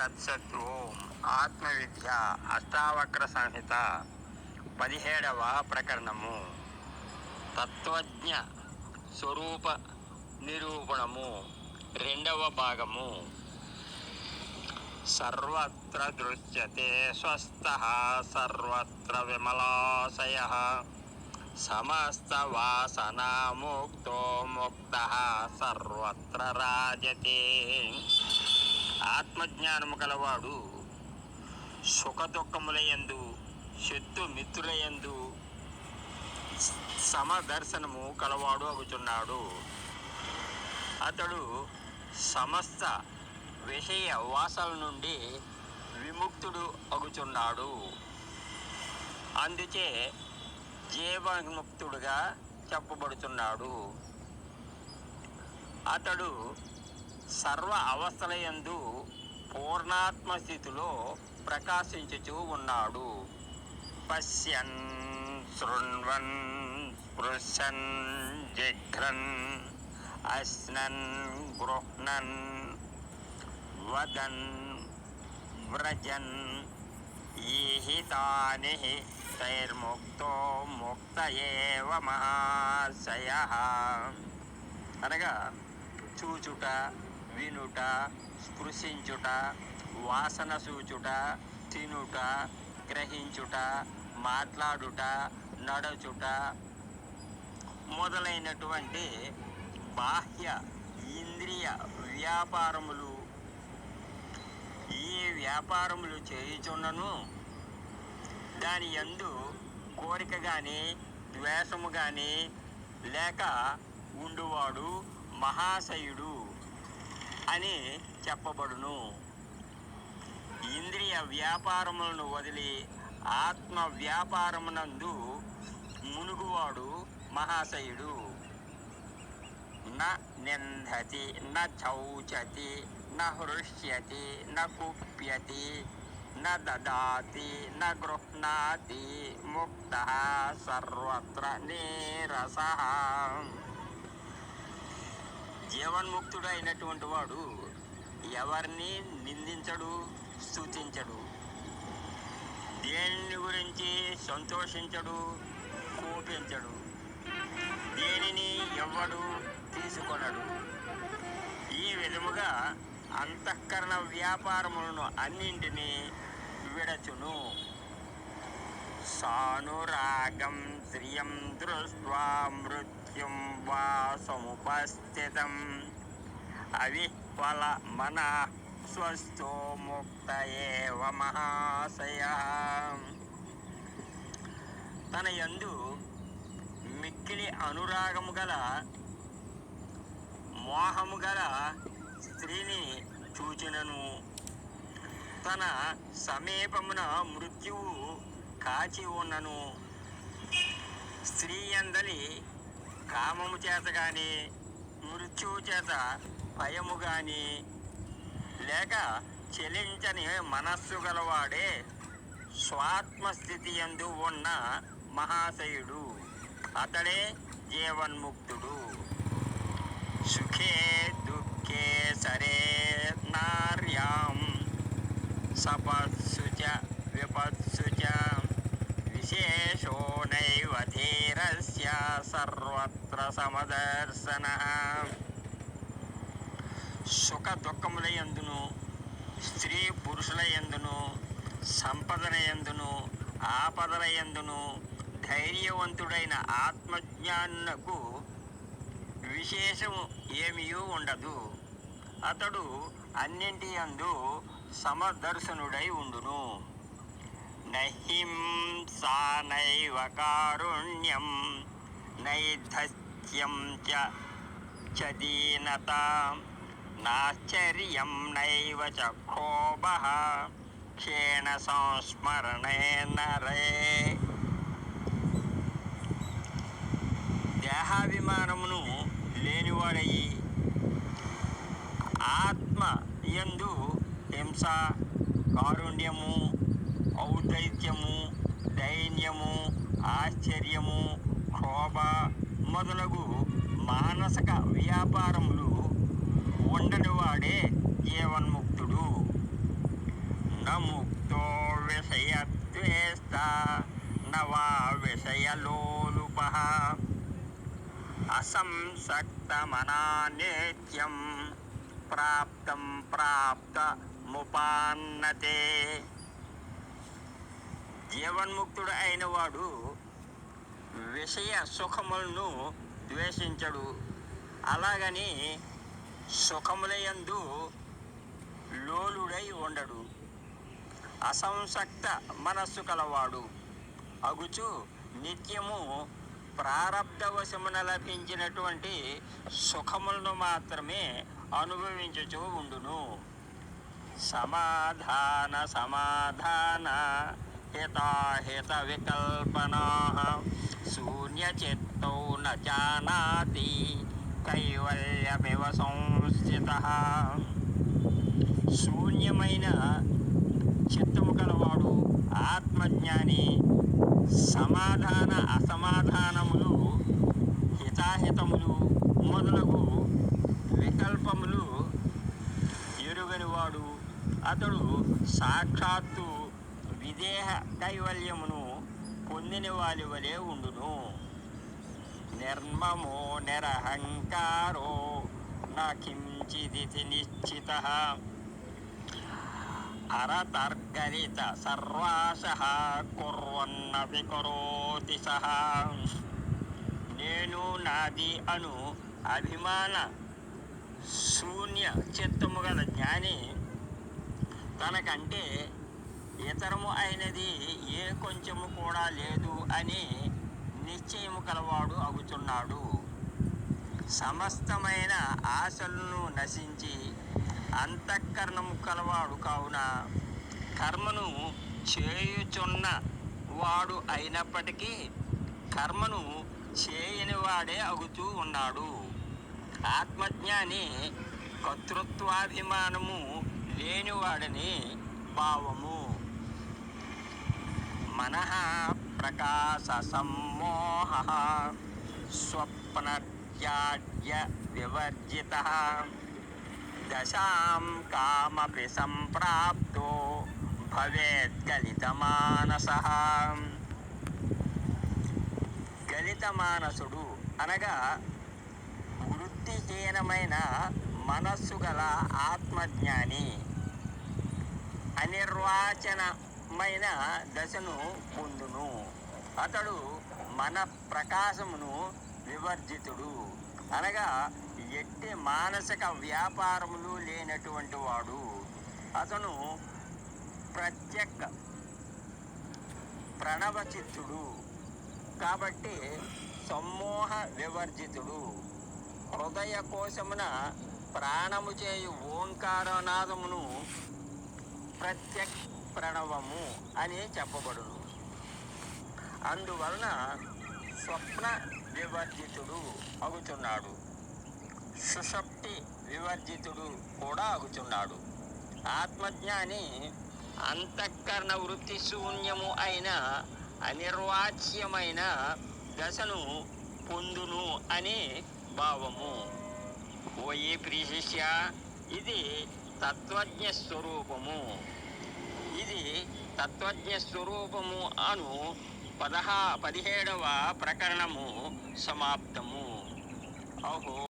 తత్సత్ ఆత్మవిద్య అష్టావక్ర సంహిత పదిహేడవ ప్రకరణము. తత్వజ్ఞ స్వరూప నిరూపణము రెండవ భాగము. సర్వత్ర దృశ్యతే స్వస్థ సర్వత్ర విమలాశయ సమస్త వాసనా ముక్తో ముక్త సర్వత్ర రాజతే. ఆత్మజ్ఞానము గలవాడు సుఖదుఖములయందు శత్రు మిత్రులయందు సమదర్శనము కలవాడు అవుతున్నాడు అతడు సమస్త విషయ వాసల నుండి విముక్తుడు అగుచున్నాడు అందుచే జీవముక్తుడుగా చెప్పబడుతున్నాడు అతడు సర్వ అవస్థలయందు పూర్ణాత్మ స్థితిలో ప్రకాశించుచూ ఉన్నాడు. పశ్యన్ శృణ్వన్ స్పృశన్ జిఘ్రన్ అశ్నన్ గృహ్ణన్ వదన్ వ్రజన్ ఈహి తాని తైర్ముక్తో ముక్త ఏవ మహాశయ. అనగా చూచుట వినుట స్పృశించుట వాసన సూచుట తినుట గ్రహించుట మాట్లాడుట నడచుట మొదలైనటువంటి బాహ్య ఇంద్రియ వ్యాపారములు ఈ వ్యాపారములు చేయుచున్నను. దాని యందు కోరిక కానీ ద్వేషము కానీ లేక ఉండువాడు మహాశయుడు. అని చెప్పబడును. ఇంద్రియ వ్యాపారములను వదిలి ఆత్మ వ్యాపారమునందు మునుగువాడు మహాశయుడు. న నిందతి న చౌచతి న హృష్యతి న కుప్యతి న దదాతి న ముక్త సర్వత్ర నీరస. జీవన్ముక్తుడు అయినటువంటి వాడు ఎవరిని నిందించడు స్థుతించడు దేని గురించి సంతోషించడు కోపించడు. దేనిని ఎవ్వడు తీసుకొనడు. ఈ విధముగా అంతఃకరణ వ్యాపారములను అన్నింటినీ విడచును. సానురాగం శ్రియం దృష్ట్వా మృత్యుం వా సముపస్థితం అవిహ్వల మన స్వస్థో ముక్త మహాశయ. తన యందు మిక్కిలి అనురాగము గల మోహము గల స్త్రీని చూచినను. తన సమీపమున మృత్యువు కాచి ఉన్నను. స్త్రీ అందలి కామము చేత కానీ మృత్యువు చేత భయము కానీ లేక చెలించని మనస్సు గలవాడే స్వాత్మస్థితి ఎందు ఉన్న మహాశయుడు. అతడే జీవన్ముక్తుడు. సుఖే దుఃఖే సరే నార్యాం. సపత్సు చ విపత్సు చ విశేషో నైవ సర్వత్ర సమదర్శన సుఖ దుఃఖముల ఎందును స్త్రీ పురుషుల ఎందును సంపదల ఎందును ఆపదల ఎందును ధైర్యవంతుడైన ఆత్మజ్ఞానకు విశేషము ఏమీయూ ఉండదు అతడు అన్నింటి అందు సమదర్శనుడై ఉండును నహింసానైవ కారుణ్యం నైధస్యం చ చ దీనత నాశ్చర్యం నైవ చ క్షోభ క్షేణ సంస్మరణే నరే దేహాభిమానమును లేనివాడయి ఆత్మ ఎందు హింస కారుణ్యము ఔదైత్యము దైన్యము ఆశ్చర్యము క్షోభ మొదలగు మానసిక వ్యాపారములు ఉండనివాడే జీవన్ముక్తుడు. నముక్తో విషయత్వేస్త నవా విషయలోలుప అసంసక్తమనానేత్యం ప్రాప్తం ప్రాప్త ముపాన్నతే. జీవన్ముక్తుడు అయిన వాడు విషయ సుఖములను ద్వేషించడు. అలాగని సుఖములయందు లోలుడై ఉండడు. అసంసక్త మనస్సు కలవాడు. అగుచు నిత్యము ప్రారబ్ధవశమున లభించినటువంటి సుఖములను మాత్రమే అనుభవించుచూ ఉండును. సమాధాన సమాధాన హితాహిత వికల్పనా. శూన్యచిత్తౌ న జానాతి కైవల్యమివ సంస్థిత. శూన్యమైన చిత్తము కలవాడు ఆత్మజ్ఞాని సమాధాన అసమాధానములు హితాహితములు మొదలగు వికల్పములు ఎరుగనివాడు. అతడు సాక్షాత్తు దేహ కైవల్యమును పొందిన వారి వలె ఉండును. నిర్మమో నిరహంకారో నా కించిదితి నిశ్చిత. అరతర్గరిత సర్వాశ కుర్వన్నపి కరోతి సహ నేను నాది అను అభిమాన శూన్య చిత్తము గల జ్ఞాని తనకంటే ఇతరము అయినది ఏ కొంచెము కూడా లేదు అని నిశ్చయము కలవాడు అగుచున్నాడు సమస్తమైన ఆశలను నశించి అంతఃకరణము కలవాడు కావున కర్మను చేయుచున్న వాడు అయినప్పటికీ కర్మను చేయని వాడే అగుతూ ఉన్నాడు. ఆత్మజ్ఞాని కర్తృత్వాభిమానము లేనివాడని భావము. మనః ప్రకాశ సమ్మోహ స్వప్నత్యాజ్య వివర్జిత దశాం కామపి సంప్రాప్తో భవేద్గలితమానస గలితమానసుడు అనగా వృత్తిహీనమైన మనస్సు గల ఆత్మజ్ఞాని మైన దశను పొందును. అతడు మన ప్రకాశమును వివర్జితుడు. అనగా ఎట్టి మానసిక వ్యాపారములు లేనటువంటి వాడు. అతను ప్రత్యక్ ప్రణవచిత్తుడు. కాబట్టి సమ్మోహ వివర్జితుడు. హృదయ కోశమున ప్రాణము చేయు ఓంకారనాదమును ప్రత్యక్ ప్రణవము అని చెప్పబడును. అందువలన స్వప్న వివర్జితుడు అగుచున్నాడు. సుషప్తి వివర్జితుడు కూడా అగుచున్నాడు. ఆత్మజ్ఞాని అంతఃకరణ వృత్తి శూన్యము అయిన అనిర్వాచ్యమైన దశను పొందును అని భావము. ఓయే ప్రియశిష్య ఇది తత్వజ్ఞ స్వరూపము. ఇది తత్వజ్ఞ స్వరూపము అను పదహా పదిహేడవ ప్రకరణము సమాప్తము. అహో.